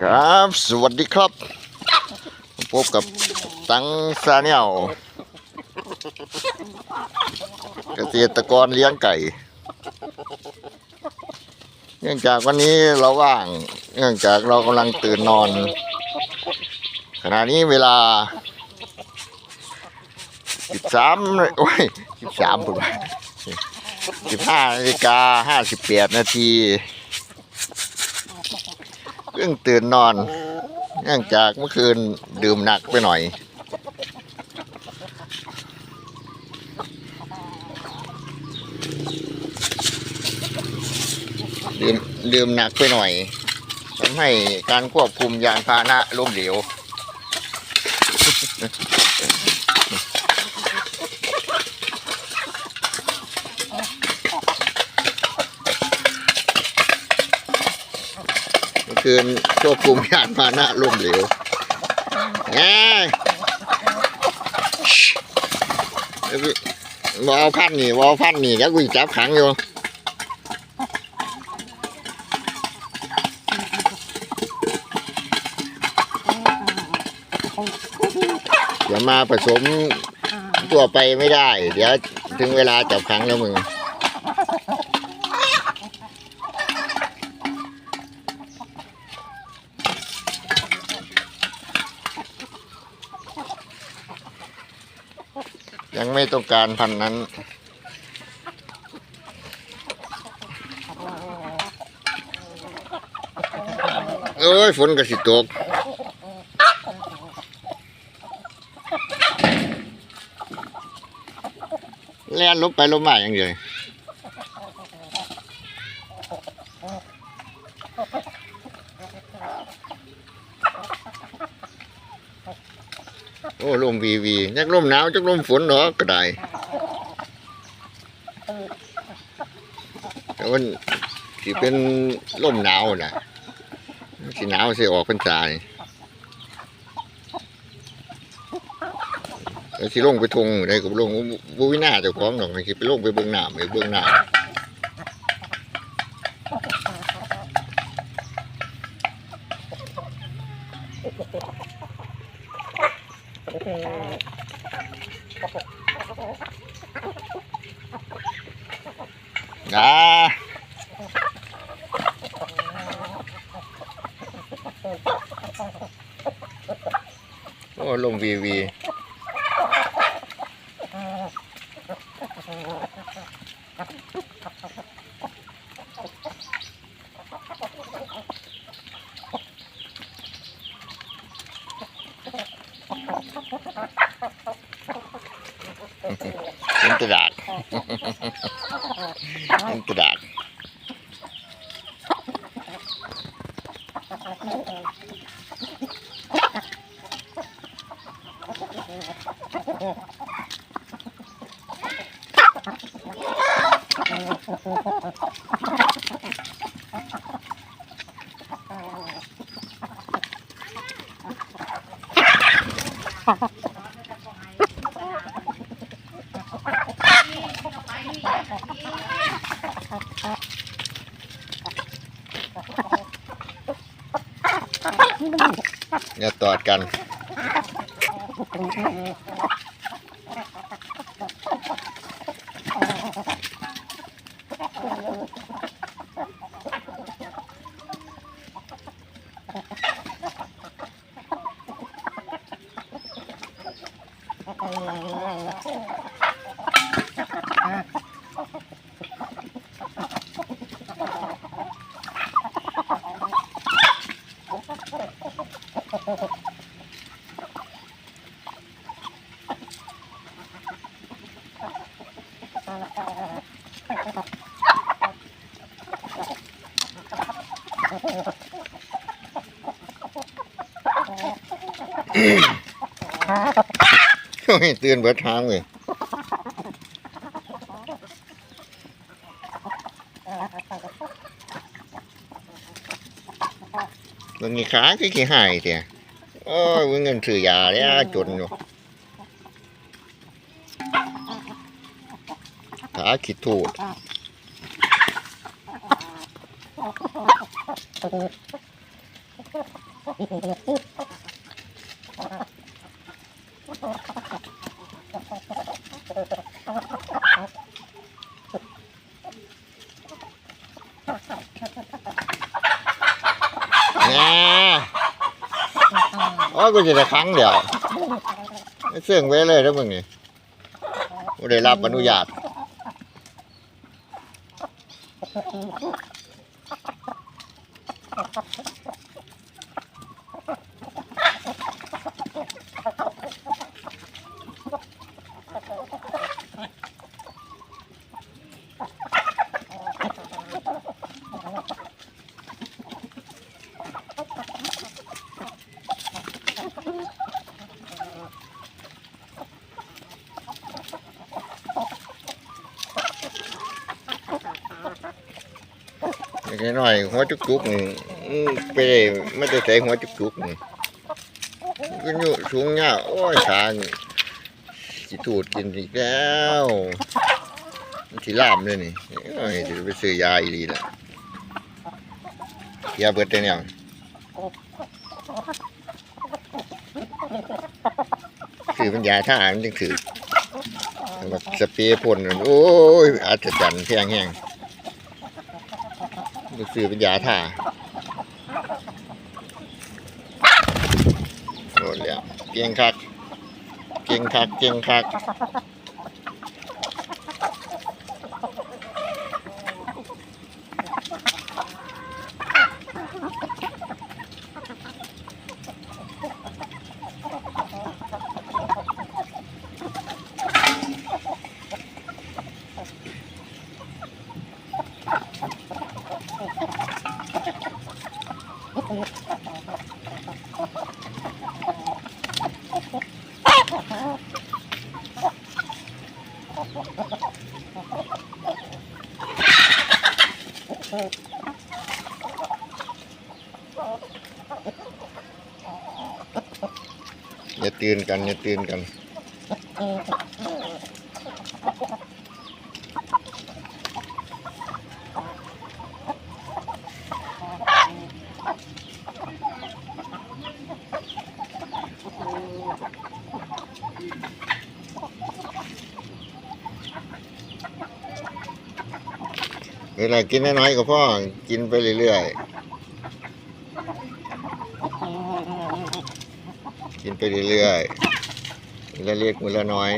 ครับ สวัสดีครับ พบกับตังซาเนียลเกษตรกรเลี้ยงไก่ เนื่องจากวันนี้เราว่าง เนื่องจากเรากำลังตื่นนอน ขณะนี้เวลา13โอ้ย13ผม15นาฬิกา58นาที เพิ่งตื่นนอน เนื่องจากเมื่อคืนดื่มหนักไปหน่อย ดื่มดื่มหนักไปหน่อยทำให้การควบคุมยานพาหนะล้มเหลว เมื่อ คืนควบคุมยานพาหนะล้มเหลวไงเดี๋ยวอลพันนี่วอลพันนี่แล้วกูจับขังอยู่อย่ามาผสมตัวไปไม่ได้ เดี๋ยวถึงเวลาจับขังแล้วมึง ยังไม่ต้องการพันนั้น เอ้ย ฝนกระสิตกแล่นลบไปลบมาอย่างเดียว อ้ลมวีวีจักลมหนาวจักลมฝนเนาะก็ได้แต่มันสิเป็นลมหนาวนะสิหนาวสิออกพรรษานี่แล้วสิลงไปทงได้กับลงบุวินาเจ้าของดอกนี่สิไปลงไปเบื้องหน้าไปเบื้องหน้า อ่าโอ้ลงวีวี เป็นกระดาษ เป็นกระดาษ อย่าตอดกัน โอ้ยตื่นเบิดทางเลยบางทีขาคือขี้หายเถี่ยโอ้ยเงินซื้อยาแล้วจนอยู่ขาขีดถูด นี่โอ้ยกูจะได้ครั้งเดียวเสื่องไว้เลยถ้ามึงนี่กูได้รับอนุญาต เล็กน้อยหัวจุกจุกนี่ไปได้ไม่ได้ใส่หัวจุกจุกนี่ก็อยู่สูงเนี่ยโอ้ยขานี่สิตูดกินอีกแล้วมันสิลามเลยนี่โอ้ยจะไปซื้อยาอีหลีละยาเบิดได้เนี่ยคือมันยาท่ามันจึงถือแบบสเปรย์พ่นโอ้ยอัศจรรย์แพงแห้ง มันสื่อเป็นยาถ่าโอ้แล้วเก่งคัก เก่งคัก เก่งคัก อย่าตื่นกัน อย่าตื่นกัน เวลากินน้อยๆกับพ่อกินไปเรื่อยๆ กินไปเรื่อยๆมือละเล็กมือละน้อย